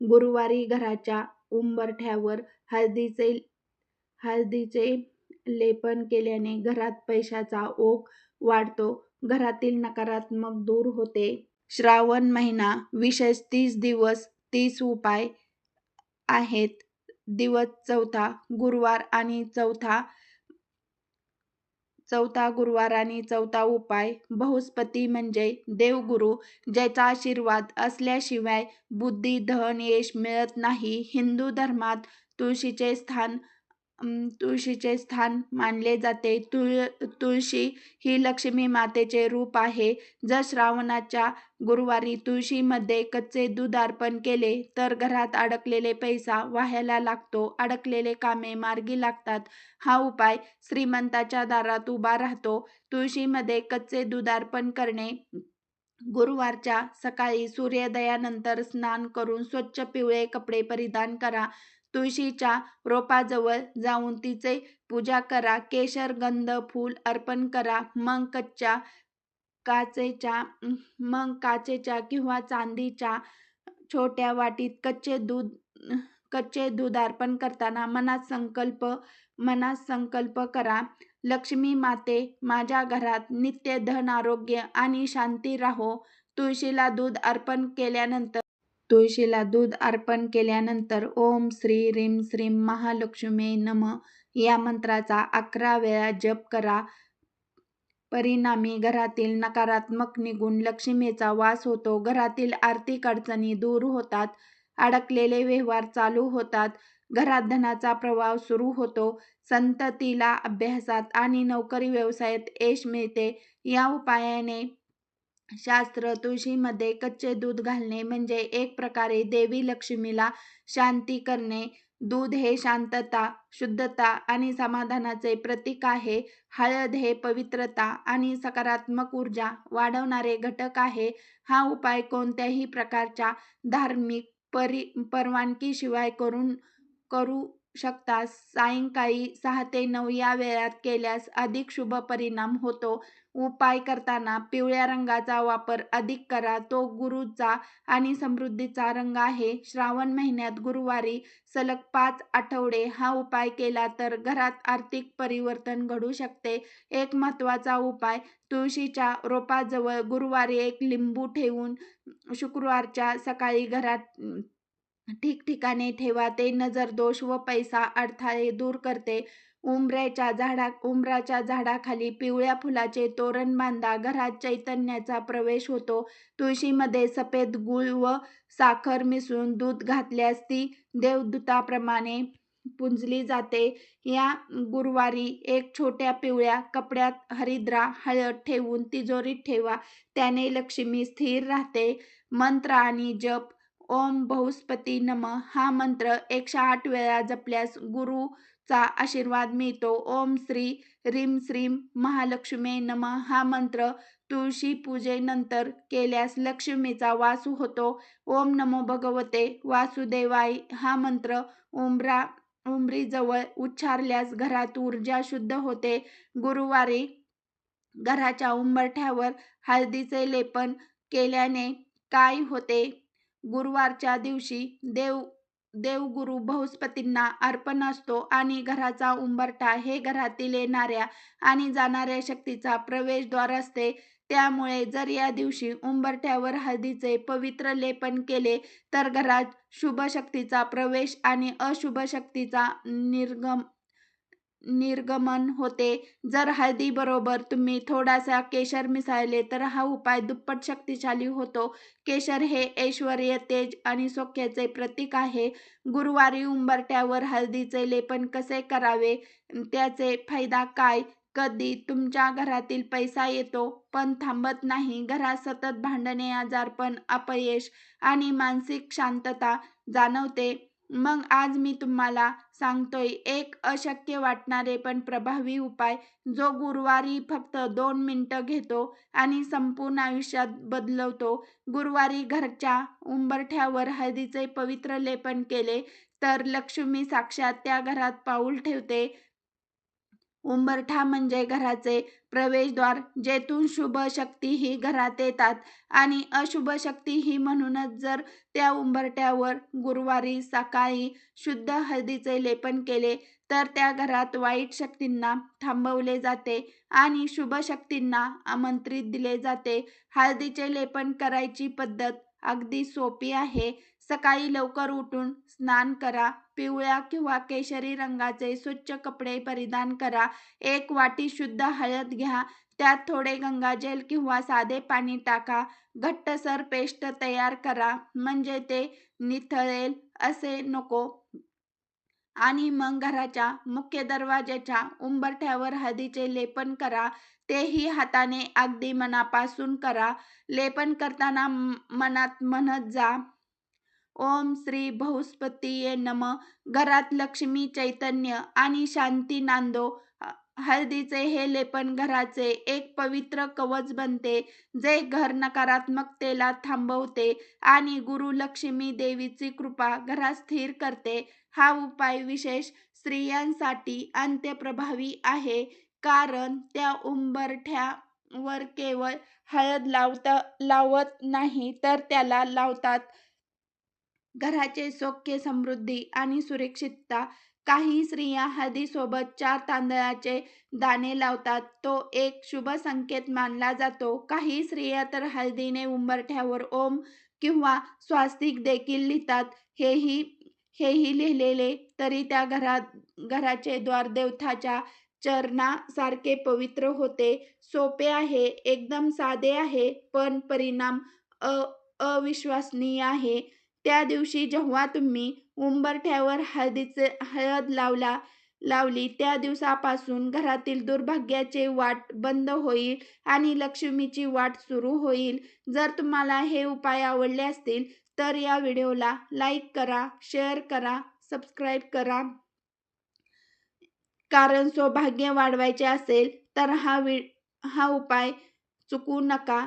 गुरुवारी घराच्या उंबरठ्यावर हळदीचे हळदीचे लेपन केल्याने घरात पैशाचा ओघ वाढतो. घरातील नकारात्मक दूर होते. श्रावण महिना विशेष तीस दिवस तीस उपाय आहेत. दिवस चौथा गुरुवार आणि चौथा चौथा गुरुवार आणि चौथा उपाय बहुस्पती म्हणजे देवगुरु, ज्याचा आशीर्वाद असल्याशिवाय बुद्धी, धन, यश मिळत नाही. हिंदू धर्मात तुळशीचे स्थान तुळशीचे स्थान मानले जाते. तुळ तुळशी ही लक्ष्मी मातेचे रूप आहे. जर श्रावणाच्या गुरुवारी तुळशीमध्ये कच्चे दूध अर्पण केले तर घरात अडकलेले पैसा वाहायला लागतो, अडकलेले कामे मार्गी लागतात. हा उपाय श्रीमंताच्या दारात उभा राहतो. तुळशीमध्ये कच्चे दूध अर्पण करणे गुरुवारच्या सकाळी सूर्योदयानंतर स्नान करून स्वच्छ पिवळे कपडे परिधान करा. तुळशीच्या रोपाजवळ जाऊन तिची पूजा करा. केशर, गंध, फूल अर्पण करा. मग कच्च्या काचेच्या मग काचेच्या किंवा चांदीच्या छोट्या वाटीत कच्चे दूध कच्चे दूध अर्पण करताना मनात संकल्प मनात संकल्प करा, लक्ष्मी माते, माझ्या घरात नित्य धन, आरोग्य आणि शांती राहो. तुळशीला दूध अर्पण केल्यानंतर तुळशीला दूध अर्पण केल्यानंतर ओम श्री ह्रीं श्रीं महालक्ष्म्ये नमः या मंत्राचा अकरा वेळा जप करा. परिणामी घरातील नकारात्मक निघून लक्ष्मीचा वास होतो. घरातील आर्थिक अडचणी दूर होतात. अडकलेले व्यवहार चालू होतात. घरात धनाचा प्रवाह सुरू होतो. संततीला अभ्यासात आणि नोकरी व्यवसायात यश मिळते. या उपायाने शास्त्र तुळशीमध्ये कच्चे दूध घालणे म्हणजे एक प्रकारे देवी लक्ष्मीला शांती करणे. दूध हे शांतता, शुद्धता आणि समाधानाचे प्रतीक आहे. हळद हे पवित्रता आणि सकारात्मक ऊर्जा वाढवणारे घटक आहे. हा उपाय कोणत्याही प्रकारच्या धार्मिक परवानगीशिवाय करून करू शकता. सायंकाळी सहा ते नऊ या वेळात केल्यास अधिक शुभ परिणाम होतो. उपाय करताना पिवळ्या रंगाचा वापर अधिक करा. तो गुरुचा आणि समृद्धीचा रंग आहे. श्रावण महिन्यात गुरुवारी सलग पाच आठवडे हा उपाय केला तर घरात आर्थिक परिवर्तन घडू शकते. एक महत्त्वाचा उपाय तुळशीच्या रोपाजवळ गुरुवारी एक लिंबू ठेवून शुक्रवारच्या सकाळी घरात ठिकठिकाणी ठेवा. ते नजर दोष व पैसा अडथळे दूर करते. उंबराच्या झाडा उंबराच्या झाडाखाली पिवळ्या फुलाचे तोरण बांधा. घरात चैतन्याचा प्रवेश होतो. तुळशीमध्ये सफेद गूळ व साखर मिसळून दूध घातल्यास ती देवदूताप्रमाणे पुंजली जाते. या गुरुवारी एक छोट्या पिवळ्या कपड्यात हरिद्रा, हळद ठेवून तिजोरीत ठेवा. त्याने लक्ष्मी स्थिर राहते. मंत्र आणि जप ओम बहुस्पती नम हा मंत्र एकशे आठ वेळा जपल्यास गुरु चा आशीर्वाद मिळतो. ओम श्री रीम श्रीं महालक्ष्मी नमः हा मंत्र तुळशीपूजनानंतर केल्यास लक्ष्मीचा वासू होतो. ओम नमो भगवते वासुदेवाय हा मंत्र उंबरा उंबरीजवळ उच्चारल्यास घरात ऊर्जा शुद्ध होते. गुरुवारी घराच्या उंबरठ्यावर हळदीचे लेपन केल्याने काय होते? गुरुवारच्या दिवशी देव देवगुरू बृहस्पतींना अर्पण असतो आणि घराचा उंबरठा हे घरातील येणाऱ्या आणि जाणाऱ्या शक्तीचा प्रवेशद्वार असते. त्यामुळे जर या दिवशी उंबरठ्यावर हळदीचे पवित्र लेपन केले तर घरात शुभ शक्तीचा प्रवेश आणि अशुभ शक्तीचा निर्गम निर्गमन होते. जर हळदीबरोबर तुम्ही थोडासा केशर मिसळले तर हा उपाय दुप्पट शक्तिशाली होतो. केशर हे ऐश्वर्य, तेज आणि सौख्याचे प्रतीक आहे. गुरुवारी उंबरट्यावर हळदीचे लेपन कसे करावे? त्याचे फायदा काय? कधी तुमच्या घरातील पैसा येतो पण थांबत नाही. घरात सतत भांडणे, आजारपण, अपयश आणि मानसिक शांतता जाणवते? मग आज मी तुम्हाला सांगतोय एक अशक्य वाटणारे पण प्रभावी उपाय, जो गुरुवारी फक्त दोन मिनटं घेतो आणि संपूर्ण आयुष्यात बदलवतो. गुरुवारी घरच्या उंबरठ्यावर हळदीचे पवित्र लेपन केले तर लक्ष्मी साक्षात त्या घरात पाऊल ठेवते. उंबरठा म्हणजे घराचे प्रवेशद्वार जेथून शुभ शक्तीही घरात येतात आणि अशुभ शक्ती ही म्हणूनच जर त्या उंबरठ्यावर गुरुवारी सकाळी शुद्ध हळदीचे लेपन केले तर त्या घरात वाईट शक्तींना थांबवले जाते आणि शुभ शक्तींना आमंत्रित दिले जाते. हळदीचे लेपन करायची पद्धत अगदी सोपी आहे. सकाळी लवकर उठून स्नान करा पिवळ्या किंवा केशरी रंगाचे स्वच्छ कपडे परिधान करा. एक वाटी शुद्ध हळद घ्या त्यात थोडे गंगाजल किंवा साधे पाणी टाका. घट्टसर पेस्ट तयार करा म्हणजे ते निथळेल असे नको. आणि मग घराच्या मुख्य दरवाजाच्या उंबरठ्यावर हळदीचे लेपन करा. तेही हाताने अगदी मनापासून करा. लेपन करताना मनात म्हणत जा. ओम श्री बहुस्पतीये नम. घरात लक्ष्मी चैतन्य आणि शांती नांदो. हळदीचे हे लेपन घराचे एक पवित्र कवच बनते जे घर नकारात्मकतेला थांबवते आणि गुरु लक्ष्मी देवीची कृपा घरात स्थिर करते. हा उपाय विशेष स्त्रियांसाठी अंत्यप्रभावी आहे. कारण त्या उंबरठ्यावर केवळ हळद लावता लावत नाही तर त्याला लावतात घराचे सौख्य समृद्धी आणि सुरक्षितता. काही स्त्रिया हळदीसोबत चार तांदळाचे दाणे लावतात. तो एक शुभ संकेत मानला जातो. काही स्त्रिया तर हळदीने उंबरठ्यावर ओम किंवा स्वास्तिक देखील लिहितात. हेही हेही लिहिलेले तरी त्या घरात घराचे द्वार देवताच्या चरणासारखे पवित्र होते. सोपे आहे एकदम साधे आहे पण परिणाम अ अविश्वसनीय आहे. त्या दिवशी जेव्हा तुम्ही उंबरठ्यावर हळदीचे हळद लावला लावली त्या दिवसापासून घरातील दुर्भाग्याचे वाट बंद होईल आणि लक्ष्मीची वाट सुरू होईल. जर तुम्हाला हे उपाय आवडले असतील तर या व्हिडिओला लाईक करा शेअर करा सबस्क्राईब करा. कारण सौभाग्य वाढवायचे असेल तर हा वि हा उपाय चुकू नका.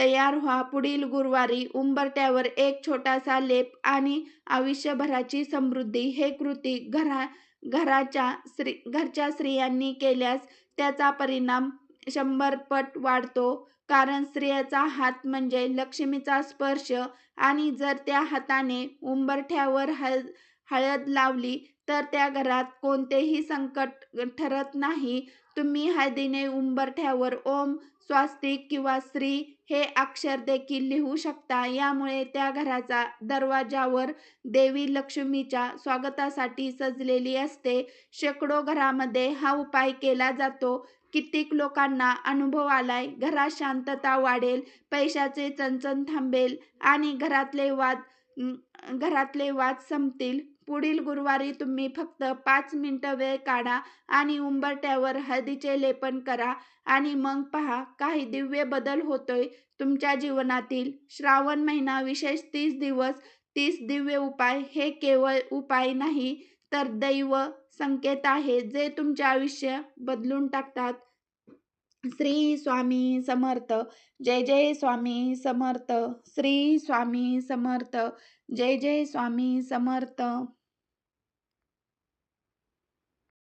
तयार व्हा. पुढील गुरुवारी उंबरट्यावर एक छोटासा लेप आणि आयुष्यभराची समृद्धी. हे कृती घरा घराच्या स्त्री घरच्या स्त्रियांनी केल्यास त्याचा परिणाम शंभर पट वाढतो. कारण स्त्रियाचा हात म्हणजे लक्ष्मीचा स्पर्श आणि जर त्या हाताने उंबरठ्यावर हळद हळद लावली तर त्या घरात कोणतेही संकट ठरत नाही. तुम्ही हळदीने उंबरठ्यावर ओम स्वास्तिक किंवा स्त्री हे अक्षर देखील लिहू शकता. यामुळे त्या घराचा दरवाजावर देवी लक्ष्मीच्या स्वागतासाठी सजलेली असते. शेकडो घरामध्ये हा उपाय केला जातो. कित्येक लोकांना अनुभव आलाय. घरात शांतता वाढेल पैशाचे चणचण थांबेल आणि घरातले वाद घरातले वाद संपतील. पुढील गुरुवारी तुम्ही फक्त पाच मिनटं वेळ काढा आणि उंबरट्यावर हळदीचे लेपन करा आणि मग पहा काही दिव्य बदल होतोय तुमच्या जीवनातील. श्रावण महिना विशेष तीस दिवस तीस दिव्य उपाय हे केवळ उपाय नाही तर दैव संकेत आहे जे तुमचे आयुष्य बदलून टाकतात. श्री स्वामी समर्थ जय जय स्वामी समर्थ श्री स्वामी समर्थ. जय जय स्वामी समर्थ.